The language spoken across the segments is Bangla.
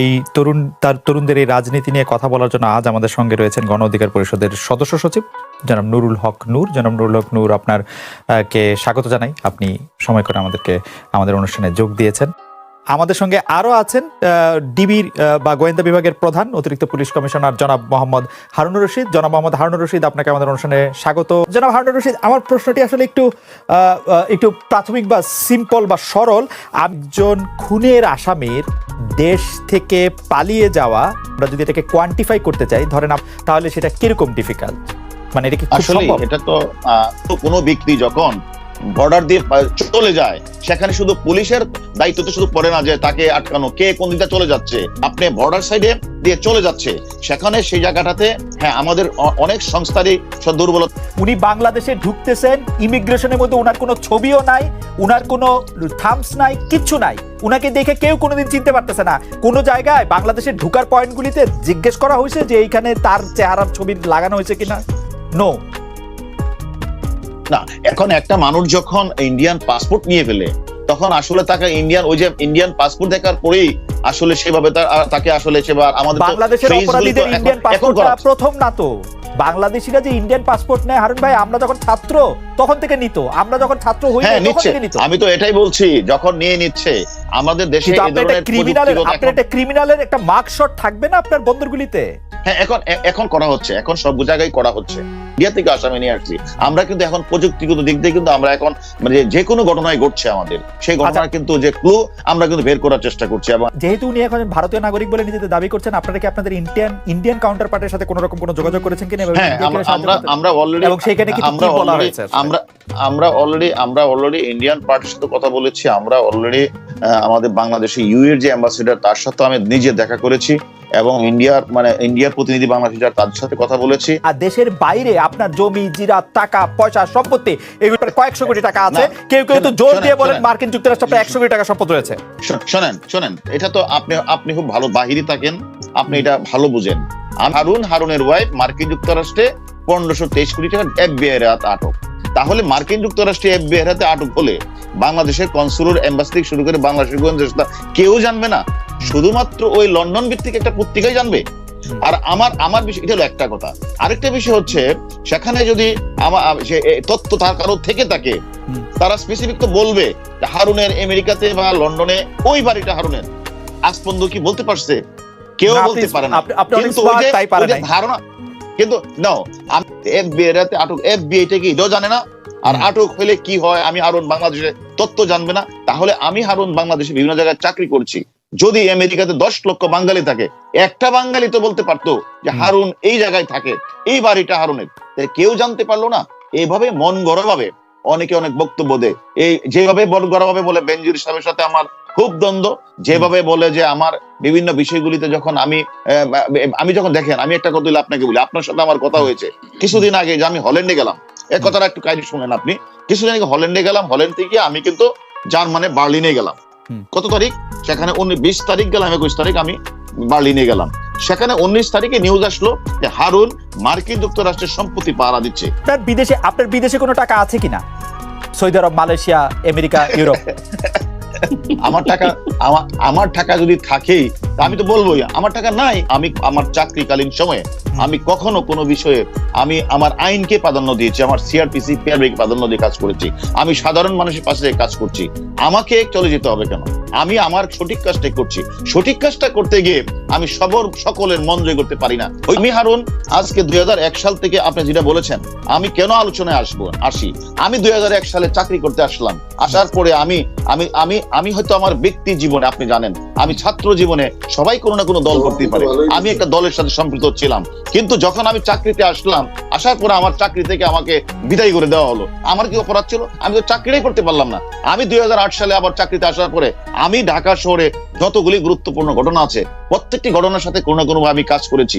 এই তরুণ, তার তরুণদের এই রাজনীতি নিয়ে কথা বলার জন্য আজ আমাদের সঙ্গে রয়েছেন গণ অধিকার পরিষদের সদস্য সচিব, জনাব নুরুল হক নূর। জনাব নুরুল হক নূর, আপনার কে স্বাগত জানাই। আপনি সময় করে আমাদেরকে, আমাদের অনুষ্ঠানে যোগ দিয়েছেন। আমাদের সঙ্গে আরও আছেন ডিবির বা গোয়েন্দা বিভাগের প্রধান অতিরিক্ত পুলিশ কমিশনার জনাব মোহাম্মদ হারুনুর রশিদ। জনাব মোহাম্মদ হারুনুর রশিদ, আপনাকে আমাদের অনুষ্ঠানে স্বাগত। জনাব হারুনুর রশিদ, আমার প্রশ্নটি আসলে একটু একটু প্রাথমিক বা সিম্পল বা সরল। একজন খুনের আসামির দেশ থেকে পালিয়ে যাওয়া আমরা যদি এটাকে কোয়ান্টিফাই করতে চাই ধরেন তাহলে সেটা কীরকম ডিফিকাল্ট মানে এটা কি আসলে এটা তো কোনো ব্যক্তি যখন বর্ডার দিয়ে চলে যায়। সেখানে শুধু পুলিশের দায়িত্ব তো শুধু পড়ে না যে তাকে আটকানো, কে কোন দিকটা চলে যাচ্ছে। আপনি বর্ডার সাইডে দিয়ে চলে যাচ্ছে। সেখানে সেই জায়গাটাতে হ্যাঁ আমাদের অনেক সংস্থারই সব দুর্বলতা উনি বাংলাদেশে ঢুকতেছেন, ইমিগ্রেশনের মধ্যে ওনার কোনো ছবিও নাই, উনার কোনো থামস নাই, কিচ্ছু নাই। উনাকে দেখে কেউ কোনোদিন চিনতে পারতেছে না। কোনো জায়গায় বাংলাদেশে ঢুকার পয়েন্টগুলিতে জিজ্ঞেস করা হয়েছে যে এইখানে তার চেহারার ছবি লাগানো হয়েছে কিনা? নো না এখন একটা মানুষ যখন ইন্ডিয়ান পাসপোর্ট নিয়ে ফেলে তখন আসলে তাকে ইন্ডিয়ান ওই যে ইন্ডিয়ান পাসপোর্ট দেখার পরেই আসলে সেভাবে তাকে আসলে সেবার আমাদের বাংলাদেশের অপরাধীদের ইন্ডিয়ান পাসপোর্ট প্রথম না তো। বাংলাদেশিরা যে ইন্ডিয়ান পাসপোর্ট নেয় হারুন ভাই আমরা যখন ছাত্র তখন থেকে নিত। আমরা যখন ছাত্র হই হ্যাঁ তখন নিচ্ছে। থেকে নিত। আমি তো এটাই বলছি যখন নিয়ে নিচ্ছে আমাদের দেশে এই ধরনের ক্রিমিনালের আপনার একটা ক্রিমিনালের একটা মার্কশট থাকবে না আপনার বন্দরগুলিতে? হ্যাঁ এখন এখন করা হচ্ছে এখন সব জায়গায় করা হচ্ছে। ইন্ডিয়া থেকে আসামে নিয়ে আসছি আমরা কিন্তু এখন প্রযুক্তিগত দিক দিয়ে কিন্তু আমরা এখন মানে যে কোনো ঘটনায় ঘটছে আমাদের সেই ঘটনার আচ্ছা। কিন্তু যে ক্লু আমরা কিন্তু বের করার চেষ্টা করছি এবং যেহেতু উনি এখন ভারতীয় নাগরিক বলে নিজেদের দাবি করছেন আপনারা কি আপনাদের ইন্ডিয়ান ইন্ডিয়ান কাউন্টার পার্টের সাথে কোনো রকম কোনো যোগাযোগ করেছেন কিনা? হ্যাঁ আমরা আমরা অলরেডি এবং সেখানে কি আমরা বলা হয়েছে আমরা আমরা অলরেডি আমরা অলরেডি ইন্ডিয়ান পার্টির সাথে কথা বলেছি আমরা অলরেডি আমাদের বাংলাদেশে ইউ এর যে অ্যাম্বাসেডার তার সাথে আমি নিজে দেখা করেছি এবং ইন্ডিয়ার মানে ইন্ডিয়ার প্রতিনিধি বাংলাদেশ যারা তাদের সাথে কথা বলেছি। আর দেশের বাইরে আপনার জমি জিরা টাকা পয়সা সম্পত্তি এগুলো কয়েকশো কোটি টাকা আছে। কেউ কেউ তো জোর দিয়ে বলেন মার্কিন যুক্তরাষ্ট্র প্রায় একশো কোটি টাকা সম্পদ রয়েছে। শোনেন শোনেন এটা তো আপনি আপনি খুব ভালো বাহিরে থাকেন আপনি এটা ভালো বুঝেন। হারুন হারুনের ওয়াইফ মার্কিন যুক্তরাষ্ট্রে পনেরোশো তেইশ কোটি টাকা এফবিআই আটক। তাহলে মার্কিন যুক্তরাষ্ট্রে হাতে আটক হলে বাংলাদেশের কনসুলার এম্বাসি থেকে শুরু করে বাংলাদেশের গোয়েন্দা কেউ জানবে না। শুধুমাত্র ওই লন্ডন ভিত্তিক একটা পত্রিকাই জানবে। আর আমার আমার বিষয় এটা হলো একটা কথা। আরেকটা বিষয় হচ্ছে সেখানে যদি আমার তথ্য তার কারও থেকে থাকে তারা স্পেসিফিক তো বলবে হারুনের আমেরিকাতে বা লন্ডনে ওই বাড়িটা হারুনের। আজ পর্যন্ত কি বলতে পারছে? কেউ বলতে পারে না। কিন্তু। ধারণা কিন্তু নাও এফবিআই রাতে আটক এফবিআই টা কি? এটাও জানে না? আর আটক হলে কি হয়? আমি হারুন বাংলাদেশে তথ্য জানবে না। তাহলে আমি হারুন বাংলাদেশে বিভিন্ন জায়গায় চাকরি করছি। যদি আমেরিকাতে দশ লক্ষ বাঙালি থাকে একটা বাঙালি তো বলতে পারতো যে হারুন এই জায়গায় থাকে এই বাড়িটা হারুনের। কেউ জানতে পারল না। এইভাবে মন গড়া ভাবে অনেকে অনেক বক্তব্য দেয়। এই যেভাবে মন গড়া ভাবে বলে বেঞ্জির সাহেবের সাথে আমার খুব দ্বন্দ্ব। যেভাবে বলে যে আমার বিভিন্ন বিষয়গুলিতে যখন আমি আমি যখন দেখেন আমি একটা কথা বলি আপনাকে বলি আপনার সাথে আমার কথা হয়েছে। কিছুদিন আগে যে আমি হল্যান্ডে গেলাম এই কথাটা একটু কাহিনী শুনেন আপনি। কিছুদিন আগে হল্যান্ডে গেলাম হল্যান্ড থেকে আমি কিন্তু জার্মানে বার্লিনে গেলাম। কত তারিখ? সেখানে বিশ তারিখ গেলাম একুশ তারিখ আমি বার্লিনে গেলাম। সেখানে উনিশ তারিখে নিউজ আসলো যে হারুন মার্কিন যুক্তরাষ্ট্রের সম্পত্তি পাহারা দিচ্ছে। আপনার বিদেশে আপনার বিদেশে কোনো টাকা আছে কিনা? Saudi Arab Malaysia America Europe? আমার টাকা আমার টাকা যদি থাকেই আমি তো বলবোই আমার টাকা নাই আমি আমার চাকরিকালীন সময়ে আমি কখনো কোনো বিষয়ে আমি আমার আইনকে প্রাধান্য দিয়েছি আমার সিআরপিসি পিআরবিকে প্রাধান্য দিয়ে কাজ করেছি আমি সাধারণ মানুষের পাশে কাজ করছি আমাকে চলে যেতে হবে কেন? আমি আমার সঠিক কাজটাই করছি সঠিক কাজটা করতে গিয়ে আমি সবর সকলের মন জয় করতে পারি না। ওই আমি হারুন আজকে দুই হাজার এক সাল থেকে আপনি যেটা বলেছেন আমি কেন আলোচনায় আসব আসি? আমি দুই সালে চাকরি করতে আসলাম। আসার পরে আমি আমি আমি আমি হয়তো আমার ব্যক্তি জীবনে আপনি জানেন আমি ছাত্র জীবনে সবাই কোনো না কোনো দল করতেই পারে। আমি একটা দলের সাথে সম্পৃক্ত ছিলাম। কিন্তু যখন আমি চাকরিতে আসলাম আসার পরে আমার চাকরি থেকে আমাকে বিদায় করে দেওয়া হলো। আমার কি অপরাধ ছিল? আমি তো চাকরিটাই করতে পারলাম না। আমি দুই হাজার আট সালে আবার চাকরিতে আসার পরে আমি ঢাকা শহরে যতগুলি গুরুত্বপূর্ণ ঘটনা আছে প্রত্যেকটি ঘটনার সাথে কোনো না কোনোভাবে আমি কাজ করেছি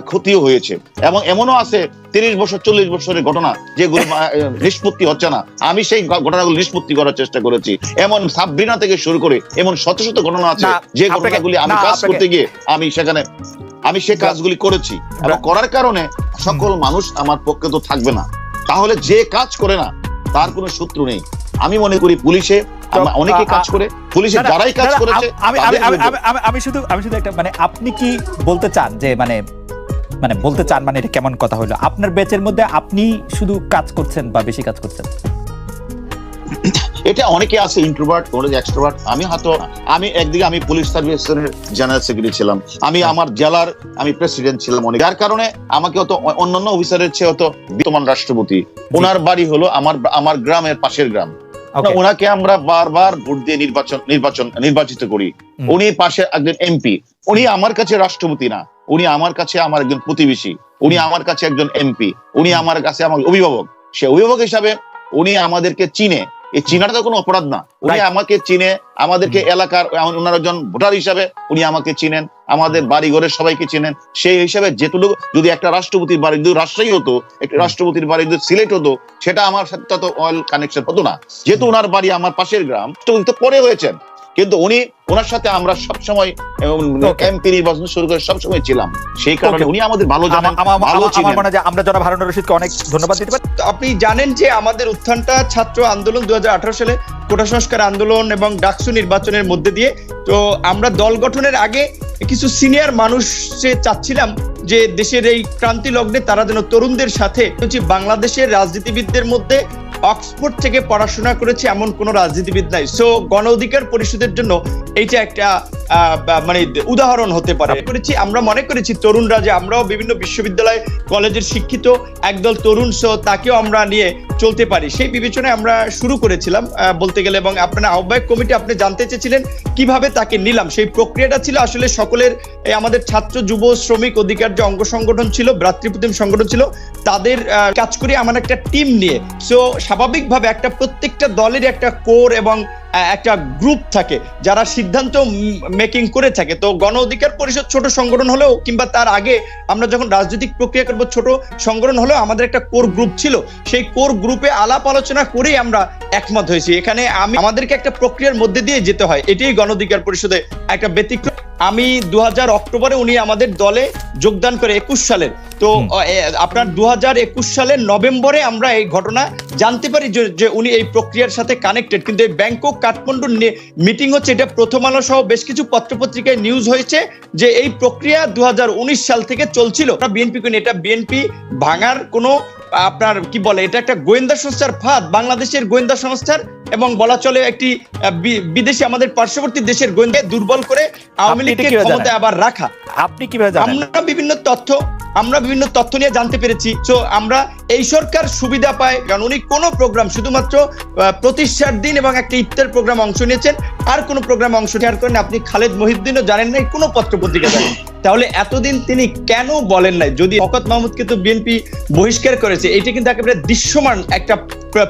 ক্ষতিও হয়েছে। এবং এমনও আছে তিরিশ বছর চল্লিশ বছরের ঘটনা যেগুলো নিষ্পত্তি হচ্ছে না। আমি সেই ঘটনাগুলো নিষ্পত্তি করার চেষ্টা করেছি। এমন সাবরিনা থেকে শুরু করে এমন শত শত ঘটনা আছে যে ঘটনাগুলি আমি কাজ করতে গিয়ে আমি সেখানে আমি সে কাজগুলি করেছি। এবং করার কারণে সকল মানুষ আমার পক্ষে তো থাকবে না। তাহলে যে কাজ করে না তার কোনো শত্রু নেই। আমি মনে করি পুলিশে অনেকে কাজ করে পুলিশে যারাই কাজ করেছে আমি আমি শুধু আমি শুধু একটা মানে আপনি কি বলতে চান যে মানে মানে বলতে চান মানে এটা কেমন কথা হলো? আপনার ব্যাচের মধ্যে আপনি শুধু কাজ করছেন বা বেশি কাজ করছেন? এটা অনেকে আছে ইন্ট্রোভার্ট অনেকে এক্সট্রোভার্ট আমি হয়তো আমি একদিকে আমি পুলিশ সার্ভিসের জেনারেল সেক্রেটারি ছিলাম আমি আমার জেলার আমি প্রেসিডেন্ট ছিলাম অনেক। যার কারণে আমাকে হয়তো অ- অন্যান্য অফিসারের চেয়ে হয়তো বিদ্যমান রাষ্ট্রপতি। ওনার বাড়ি হলো আমার আমার গ্রামের পাশের গ্রাম। ওনাকে আমরা বারবার ভোট দিয়ে নির্বাচন নির্বাচন নির্বাচিত করি। উনি পাশে একজন এমপি। উনি আমার কাছে রাষ্ট্রপতি না। উনি আমার কাছে আমার একজন প্রতিবেশী। উনি আমার কাছে একজন এমপি। উনি আমার কাছে আমার অভিভাবক। সে অভিভাবক হিসাবে উনি আমাদেরকে চিনে। এই চিনাটা তো কোনো অপরাধ না। উনি আমাকে চিনে আমাদেরকে এলাকার ওনার একজন ভোটার হিসাবে উনি আমাকে চিনেন আমাদের বাড়ি ঘরের সবাইকে চিনেন। সেই হিসাবে যেটুকু যদি একটা রাষ্ট্রপতির বাড়ি যদি রাষ্ট্রই হতো একটা রাষ্ট্রপতির বাড়ি যদি সিলেট হতো সেটা আমার সাথে তো অয়েল কানেকশন হতো না। যেহেতু ওনার বাড়ি আমার পাশের গ্রাম তো উনি তো পরে হয়েছেন। কিন্তু উনি ওনার সাথে আমরা সবসময় Okay. এমপি নির্বাচন শুরু করে সবসময় ছিলাম। সেই কারণে উনি আমাদের ভালো জানেন ভালো আমার- মনে যে আমরা জনাব হারুন রশিদকে অনেক ধন্যবাদ দিতে পারি। আপনি জানেন যে আমাদের উত্থানটা ছাত্র আন্দোলন দু সালে কোটা সংস্কার আন্দোলন এবং ডাকসু নির্বাচনের মধ্যে দিয়ে। তো আমরা দল গঠনের আগে কিছু সিনিয়র মানুষ চাচ্ছিলাম যে দেশের এই ক্রান্তি লগ্নে তারা যেন তরুণদের সাথে বাংলাদেশের রাজনীতিবিদদের মধ্যে অক্সফোর্ড থেকে পড়াশোনা করেছে এমন কোনো রাজনীতিবিদ নাই। সো গণ অধিকার পরিষদের জন্য এইটা একটা মানে উদাহরণ হতে পারে। করেছি, আমরা মনে করেছি তরুণরা যে আমরাও বিভিন্ন বিশ্ববিদ্যালয় কলেজের শিক্ষিত একদল তরুণ সো তাকেও আমরা নিয়ে চলতে পারি। সেই বিবেচনায় আমরা শুরু করেছিলাম বলতে গেলে, এবং আপনার আহ্বায়ক কমিটি আপনি জানতে চেয়েছিলেন কীভাবে তাকে নিলাম। সেই প্রক্রিয়াটা ছিল আসলে সকলের আমাদের ছাত্র, যুব, শ্রমিক অধিকার যে অঙ্গ সংগঠন ছিল, ভ্রাতৃপ্রতিম সংগঠন ছিল, তাদের কাজ করে আমার একটা টিম নিয়ে সো স্বাভাবিকভাবে একটা প্রত্যেকটা দলের একটা কোর এবং একটা গ্রুপ থাকে যারা সিদ্ধান্ত মেকিং করে থাকে। তো গণ অধিকার পরিষদ ছোট সংগঠন হলেও কিংবা তার আগে আমরা যখন রাজনৈতিক প্রক্রিয়া করব, ছোট সংগঠন হলেও আমাদের একটা কোর গ্রুপ ছিল। সেই কোর গ্রুপে আলাপ আলোচনা করেই আমরা একমত হয়েছি। এখানে আমি, আমাদেরকে একটা প্রক্রিয়ার মধ্যে দিয়ে যেতে হয়। এটাই গণ অধিকার পরিষদে একটা ব্যতিক্রম। আমি দু হাজার অক্টোবরে উনি আমাদের দলে যোগদান করে একুশ সালের। তো আপনার দু হাজার একুশ সালের নভেম্বরে আমরা এই ঘটনা জানতে পারি যে- যে উনি এই প্রক্রিয়ার সাথে কানেক্টেড কিন্তু এই ব্যাংকক কাঠমান্ডুর মিটিং হচ্ছে এটা প্রথম আলো সহ বেশ কিছু পত্রপত্রিকায় নিউজ হয়েছে যে এই প্রক্রিয়া দু হাজার উনিশ সাল থেকে চলছিল। বিএনপি এটা বিএনপি ভাঙার কোনো আপনার কি বলে এটা একটা গোয়েন্দা সংস্থার ফাঁদ বাংলাদেশের গোয়েন্দা সংস্থার এবং বলা চলে একটি বিদেশি আমাদের পার্শ্ববর্তী দেশের গোয়েন্দা দুর্বল করে আওয়ামী লীগকে ক্ষমতায় আবার রাখা। আপনি কীভাবে আমরা বিভিন্ন তথ্য আমরা বিভিন্ন তথ্য নিয়ে জানতে পেরেছি। তো আমরা এই সরকার সুবিধা পায় কারণ উনি কোনো প্রোগ্রাম শুধুমাত্র প্রতিষ্ঠার দিন এবং একটা ইফতার প্রোগ্রাম অংশ নিয়েছেন। আর কোনো প্রোগ্রামে অংশ শেয়ার করেন আপনি খালেদ মহিউদ্দিনও জানেন নাই কোনো পত্র পত্রিকা জানেন তাহলে এতদিন তিনি কেন বলেন নাই? যদি অকত মাহমুদকে তো বিএনপি বহিষ্কার করেছে, এটা কিন্তু একেবারে দৃশ্যমান একটা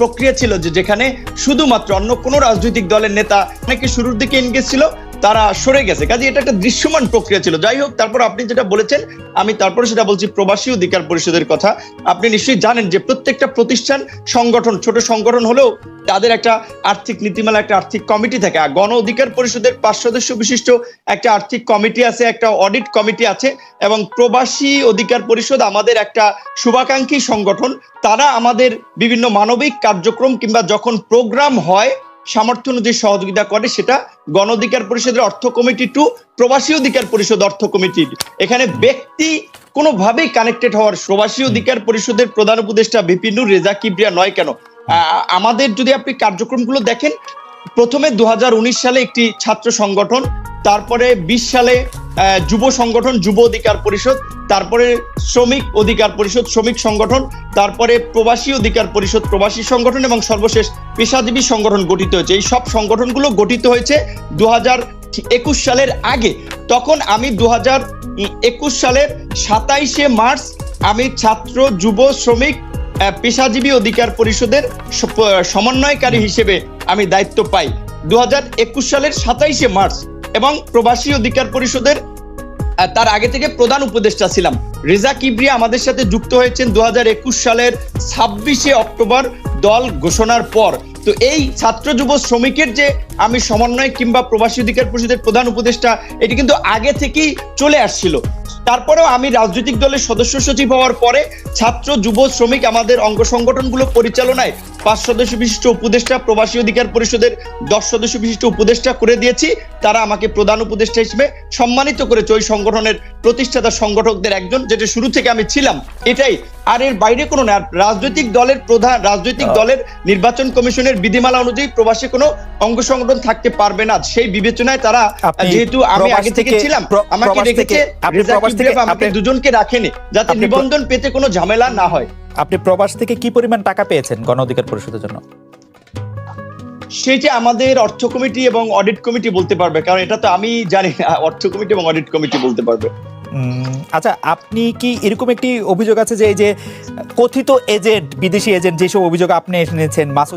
প্রক্রিয়া ছিল যে যেখানে শুধুমাত্র অন্য কোনো রাজনৈতিক দলের নেতা অনেকে শুরুর দিকে এনগেজ ছিল তারা সরে গেছে। কাজে এটা একটা দৃশ্যমান প্রক্রিয়া ছিল। যাই হোক, তারপর আপনি যেটা বলেছেন, আমি তারপরে সেটা বলছি প্রবাসী অধিকার পরিষদের কথা। আপনি নিশ্চয়ই জানেন যে প্রত্যেকটা প্রতিষ্ঠান, সংগঠন, ছোট সংগঠন হলেও তাদের একটা আর্থিক নীতিমালা, একটা আর্থিক কমিটি থাকে। আর গণ অধিকার পরিষদের পাঁচ সদস্য বিশিষ্ট একটা আর্থিক কমিটি আছে, একটা অডিট কমিটি আছে এবং প্রবাসী অধিকার পরিষদ আমাদের একটা শুভাকাঙ্ক্ষী সংগঠন। তারা আমাদের বিভিন্ন মানবিক কার্যক্রম কিংবা যখন প্রোগ্রাম হয় সামর্থ্য অনুযায়ী সহযোগিতা করে সেটা গণ অধিকার পরিষদের অর্থ কমিটি টু প্রবাসী অধিকার পরিষদ অর্থ কমিটির এখানে ব্যক্তি কোনোভাবেই কানেক্টেড হওয়ার প্রবাসী অধিকার পরিষদের প্রধান উপদেষ্টা বিপিনু রেজা কিবরিয়া নয় কেন? আমাদের যদি আপনি কার্যক্রমগুলো দেখেন প্রথমে দু হাজার উনিশ সালে একটি ছাত্র সংগঠন তারপরে বিশ সালে যুব সংগঠন, যুব অধিকার পরিষদ, তারপরে শ্রমিক অধিকার পরিষদ, শ্রমিক সংগঠন, তারপরে প্রবাসী অধিকার পরিষদ, প্রবাসী সংগঠন এবং সর্বশেষ পেশাজীবী সংগঠন গঠিত হয়েছে। এই সব সংগঠনগুলো গঠিত হয়েছে দু একুশ সালের আগে। তখন আমি দু হাজার একুশ সালের সাতাইশে মার্চ আমি ছাত্র, যুব, শ্রমিক পেশাজীবী অধিকার পরিষদের সমন্বয়কারী হিসেবে আমি দায়িত্ব পাই। দু হাজার একুশ সালের সাতাইশে মার্চ এবং প্রবাসী অধিকার পরিষদের তার আগে থেকে প্রধান উপদেষ্টা ছিলাম। রেজা কিবরিয়া আমাদের সাথে যুক্ত হয়েছেন দু হাজার একুশ সালের ছাব্বিশে অক্টোবর দল ঘোষণার পর। তো এই ছাত্র যুব শ্রমিকের যে আমি সমন্বয় কিংবা প্রবাসী অধিকার পরিষদের প্রধান উপদেষ্টা এটি কিন্তু আগে থেকেই চলে আসছিল। তারপরেও আমি রাজনৈতিক দলের সদস্য সচিব হওয়ার পরে ছাত্র যুব শ্রমিক আমাদের অঙ্গ সংগঠনগুলো পরিচালনায় পাঁচ সদস্য বিশিষ্ট উপদেষ্টা প্রবাসী অধিকার পরিষদের দশ সদস্য বিশিষ্ট উপদেষ্টা করে দিয়েছি। তারা আমাকে প্রধান উপদেষ্টা হিসেবে সম্মানিত করেছে ওই সংগঠনের প্রতিষ্ঠাতা সংগঠকদের একজন যেটা শুরু থেকে আমি ছিলাম। এটাই। আর এর বাইরে কোনো না রাজনৈতিক দলের প্রধান রাজনৈতিক দলের নির্বাচন কমিশনের বিধিমালা অনুযায়ী প্রবাসী কোনো অঙ্গ সংগঠন থাকতে পারবে না সেই বিবেচনায় তারা যেহেতু আমি আগে থেকে ছিলাম আমাকে রেখেছে আপনি প্রবাস থেকে- আমাকে আপনি- দুজনকে রাখেনি যাতে নিবন্ধন পেতে কোনো ঝামেলা না হয়। আপনি প্রবাস থেকে কি পরিমাণ টাকা পেয়েছেন গণ অধিকার পরিষদের জন্য? সেটা আমাদের অর্থ কমিটি এবং অডিট কমিটি বলতে পারবে কারণ এটা তো আমি জানি না অর্থ কমিটি এবং অডিট কমিটি বলতে পারবে। আচ্ছা আপনি কি এরকম একটি অভিযোগ আছে যে এই যে কথিত এজেন্ট বিদেশি এজেন্ট যেসব অভিযোগ আপনি এনেছেন মাসুদ